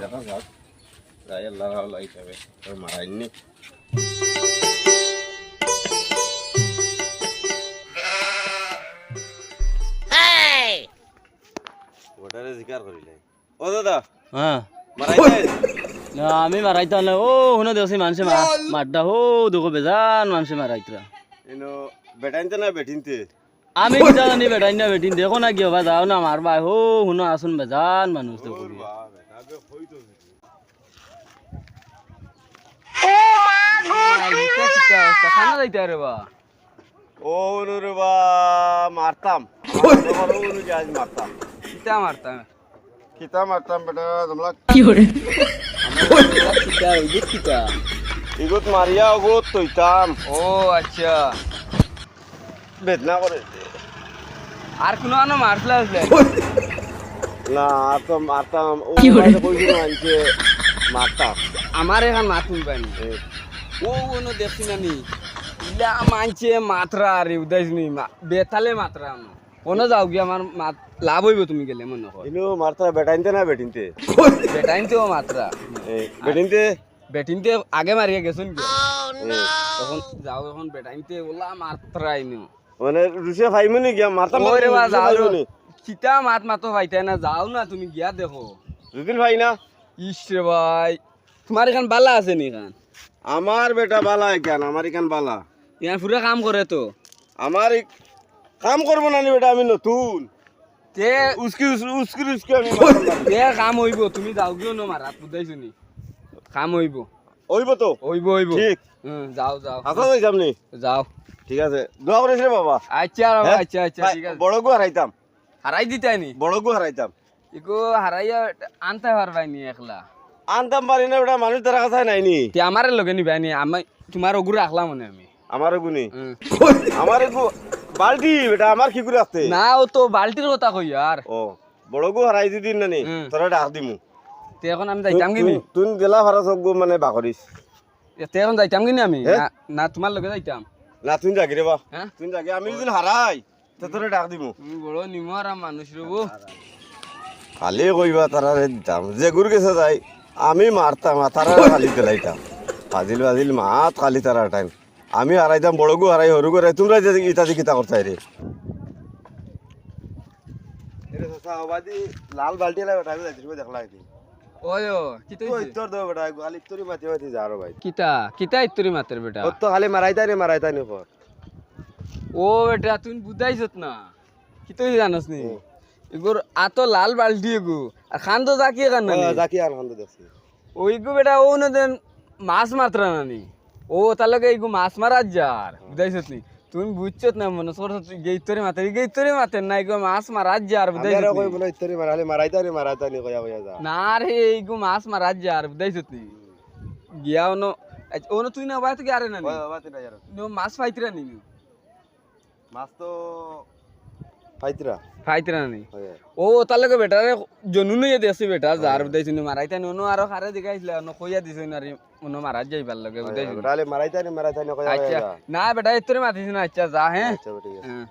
দেখা যাক গায়ে ও দাদা হ্যাঁ। না আমি মারাইতো না ও হুনো দেওসি মানুষে মারটা হো দুঃখ বেজান মানুষে মারাইতরা এনো বেটাইনতে না বেটিনতে? আমি কি জানি না বেটিন দেখো না কি হবা যাও না মারবা হো শুনো আসুন বেজান মানুষ দেখো খানা যাইতে রে বা। ও নুরে বা মারতাম। তোমার ও নুরে আজ মারতাম। কিতা মারতা কিতা মারতাম বেটা তোমরা? কিতা ওই কিতা? ইগুত মারিয়া ওগুত তৈতাম। ও আচ্ছা। বেদনা করে আর কোনো আনো মারলা আসলে না আর তো মারতাম ও আনছে মারতাম আমার এখান মাতুন পাইনি ও কোনো দেখছি না নি। ইলা মানছে মাত্রা আর নি বেতালে মাত্রা আনো। কোনো যাও গিয়ে আমার মাত- লাভ হইব তুমি গেলে মনে হয় ইনু মারতা বেটাইনতে না বেটিনতে? বেটাইনতে ও মাত্রা। এ, বেটিনতে? বেটিনতে আগে মারিয়ে গেছুন কি তখন যাও এখন বেটাইনতে ওলা মাত্রা আইনো মানে রুসে খাইমনি গিয়া মারতাম ওই রে বা যাও। কিতা মাত মাতো ভাইতাই না যাও না তুমি গিয়া দেখো। দুদিন ভাই না? ইস রে ভাই তোমার এখান বালা আছে নি এখান আমার বেটা বালা কেন আমার এখান বালা। ইয়ার পুরা কাম করে তো। আমার কাম করব না নি বেটা আমি নতুন। তে উস্কি উস- উস্কি উস্কি আমি তে কাম হইব তুমি যাও গিয়েও ন মারা বুঝাইছো নি কাম হইব। ওইব তো? হইব হইব। ঠিক। হুম যাও যাও। আসা যাই সামনে যাও। ঠিক আছে। দোয়া করিস রে বাবা। আচ্ছা হ্যাঁ? আচ্ছা আচ্ছা ঠিক আছে। বড় গু হারাইতাম। হারাই দিতাই নি বড় গু হারাইতাম। ইকো হারাইয়া আনতে পারবাই নি একলা। আনতাম পারি না বেটা মানুষ তারা কাছে নাই নি তে আমারে লগে নিবাই নি আমি তোমার ওগুলো রাখলাম মনে আমি। আমার গুনি। আমার গু বালতি বেটা আমার কি করে আসতে না ও তো বালতির কথা কই আর। ও বড় গু হারাই দিদিন না নি হুম। তোরা ডাক দিমু। তে এখন আমি যাইতাম কিনি? তুই গেলা ভাড়া সব গু মানে বাকরিস তে এখন যাইতাম কিনি আমি? না তোমার লগে যাইতাম। না তুই জাগি রে বা। হ্যাঁ? তুই জাগি আমি যদি হারাই তো তোরা ডাক তুমি বড় নিমরা মানুষ রবো খালি কইবা তারা দিতাম যে গুর গেছে যাই আমি মারতাম তারা খালি তেলাইতাম ফাজিল ফাজিল মাত খালি তারা টাইম আমি হারাইতাম বড় গু হারাই হরু হারাই তোমরা যে ইত্যাদি কিতা করতাই রে। লাল আমি যাইতে দেখলা ওই ও কিতা হইছে? উত্তর দেবো বেটা খালি তোরি মাতি মাতি যা রে ভাই। কিতা? কিতা মাতের বেটা? তো খালি রে মারাইতাই নি পর ও বেটা তুই বুঝাইছত না। কি তুই জানস নি? এগুর আতো লাল বালতি এগু। আর খান তো জাকি খান না নি? জাকি আর খান্দ দেখছি। ওই বেটা ও না মাছ মাত্রা না নি? ও তার লগে এইগু মাছ মারার যার। বুঝাইছত নি? তুমি বুঝছত না মনে গেইতরে মাতে গেইতরে মাতে নাই গো মাছ মারাজ যার আমি বুঝাইছত কই নি? বলে ইত্তরি মারালে মারাইতাই রে মারাইতাই নি কইয়া কইয়া যা। না রে এইগু মাছ মারার যার বুঝাইছত নি গিয়া অন আচ্ছা, ওনো তুই না বাইতে কি আরে না নি? বাতি না যারো নো মাছ ফাইতরা নি? মাছ তো পাইতরা ফাইতরা নি হয় ও তার লগে বেটা রে জনু নই দেছি বেটা যার বুঝাইছি নি মারাইতা ননো আরও খারে দেখাইছিল ন কইয়া দিছ না রে মনো মারা যাইবার লগে বুঝাইছি তাহলে মারাইতাই নি মারাইতাই নি কইয়া আচ্ছা কইয়া যা না বেটা এতরে মাতিছ না আচ্ছা যা হ্যাঁ আচ্ছা ঠিক আছে হ্যাঁ